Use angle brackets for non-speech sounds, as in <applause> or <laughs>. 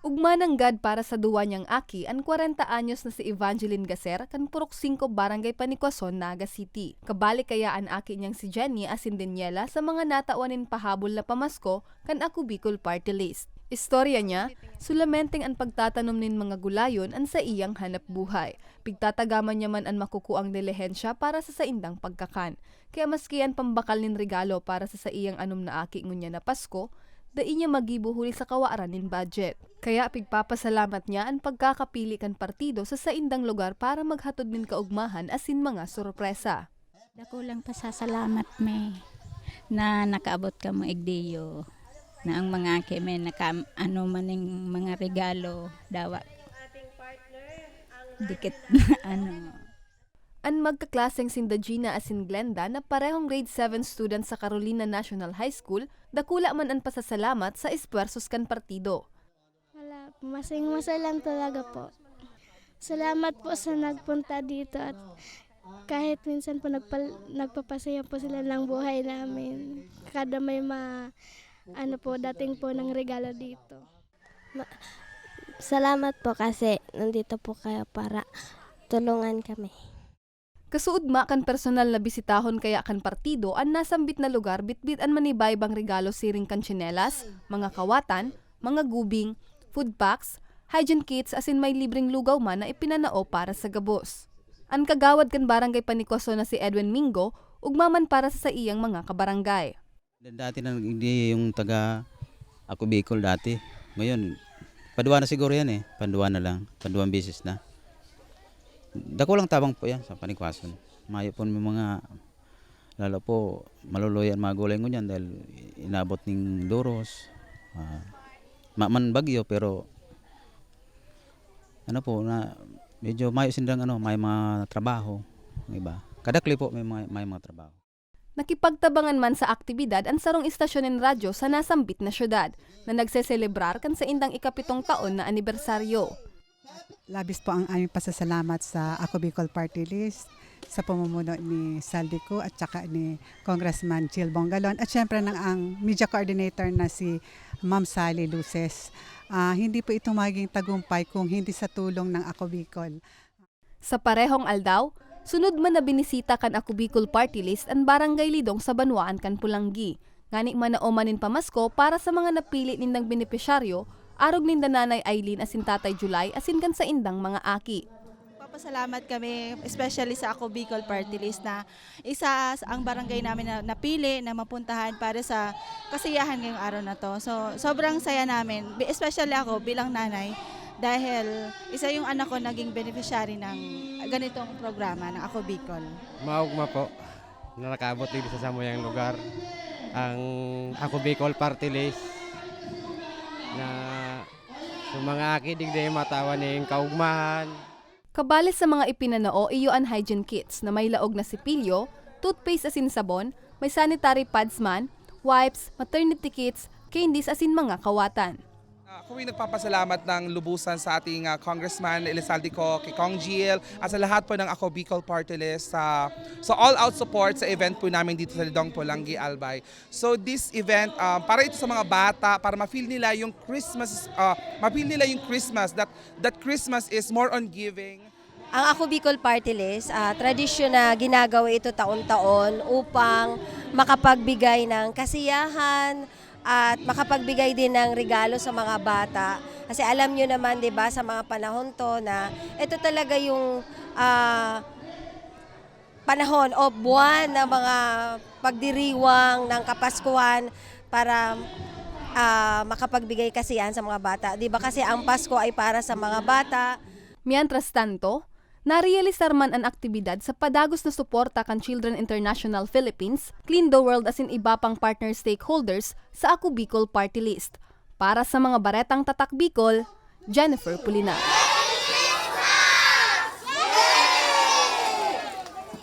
Ugma ng God para sa duwa niyang aki ang 40 anyos na si Evangeline Gaser kan Purok 5 Barangay Panikwason, Naga City. Kabali kaya ang aki niyang si Jenny asin Daniela sa mga natawanin pahabol na pamasko kan Ako Bicol Party List. Istorya niya, sulamenteng ang pagtatanom nin mga gulayon an sa iyang hanap buhay. Pigtatagaman niya man ang makukuang dilihensya para sa saindang pagkakan. Kaya maski ang pambakal nin regalo para sa sa iyang anom na aki ngunya na Pasko, dai niya magibuhuli sa kawaaran nin budget. Kaya pigpapasalamat niya ang pagkakapili kan partido sa saindang lugar para maghatod nin kaugmahan asin mga sorpresa. Dako lang pasasalamat me na nakaabot ka mo igdiyo na ang mga keme naka ano maning mga regalo dawa dikit <laughs> ano Ang magkaklaseng sinda Gina asin Glenda na parehong grade 7 student sa Carolina National High School, dakula man ang pasasalamat sa espuersos kan partido. Wala. Masing masalang talaga po. Salamat po sa nagpunta dito at kahit minsan po nagpal, nagpapasaya po sila ng buhay namin. Kada may ma, ano po, dating po ng regalo dito. Salamat po kasi nandito po kayo para tulungan kami. Kasuudma kan personal na bisitahon kaya kan partido ang nasambit na lugar bitbit an manibaybang regalo siring kan tsinelas, mga kawatan, mga gubing, food packs, hygiene kits asin may libreng lugaw man na ipinanao para sa gabos. Ang kagawad kan barangay Panikoso na si Edwin Mingo, ugmaman para sa sa iyang mga kabarangay. Dati na hindi yung taga ako Bicol dati. Ngayon, paduwa na siguro yan eh. Paduwa na lang. Paduwang bisis na. Dako lang tabang po yan sa panikwason. Mayo po may mga lalo po maluluyan mga gulay ngunyan dahil inabot ning duros. Uh, man bagyo pero ano po na medyo mayo sindang ano may mga trabaho ng iba. Kadakli po may mga, may mga trabaho. Nakipagtabangan man sa aktibidad ang sarong istasyon ng radyo sa nasambit na syudad na nagseselebrar kan sa indang ikapitong taon na anibersaryo. Labis po ang aming pasasalamat sa Ako Bicol Party List sa pamumuno ni Saldico at saka ni Congressman Jill Bongalon at syempre ng ang media coordinator na si Ma'am Sally Luces. Ah, hindi po ito maging tagumpay kung hindi sa tulong ng Ako Bicol. Sa parehong aldaw, sunod man na binisita kan Ako Bicol Party List ang barangay Lidong sa Banwaan kan Pulanggi. Ngani man na omanin pamasko para sa mga napili nindang benepisyaryo, arog ninda nanay Eileen asin tatay July asin kan sa indang mga aki. Papasalamat kami, especially sa Ako Bicol Party List na isa sa- ang barangay namin na napili na mapuntahan para sa kasiyahan ngayong araw na to. So, sobrang saya namin, especially ako bilang nanay, dahil isa yung anak ko naging beneficiary ng ganitong programa ng Ako Bicol. maugma po na nakaabot din sa samoyang lugar ang ako Bicol Party List na sa mga akidig na matawa ning kaugmahan Kabales sa mga ipinanao iyo ang hygiene kits na may laog na sipilyo, toothpaste asin sabon, may sanitary pads man, wipes, maternity kits, candies asin mga kawatan. Ako ay nagpapasalamat ng lubusan sa ating ah, Congressman Elizaldico, kay Kong Jill, at sa lahat po ng Ako Bicol Party List sa sa all-out support sa event po namin dito sa Lidong Polangi, Albay. So this event, um, para ito sa mga bata, para ma-feel nila yung Christmas, uh, ma-feel nila yung Christmas, that, that Christmas is more on giving. Ang Ako Bicol Party List, ah, tradisyon na ginagawa ito taon-taon upang makapagbigay ng kasiyahan at makapagbigay din ng regalo sa mga bata. Kasi alam nyo naman, di ba, sa mga panahon to na ito talaga yung ah, panahon o buwan ng mga pagdiriwang ng Kapaskuhan para ah, makapagbigay kasiyahan sa mga bata. Di ba kasi ang Pasko ay para sa mga bata, Mientras tanto, narealisar man ang aktibidad sa padagos na suporta kan Children International Philippines, Clean the World asin iba pang partner stakeholders sa Ako Bicol Party List. Para sa mga baretang tatak Bicol, Jennifer Pulinar.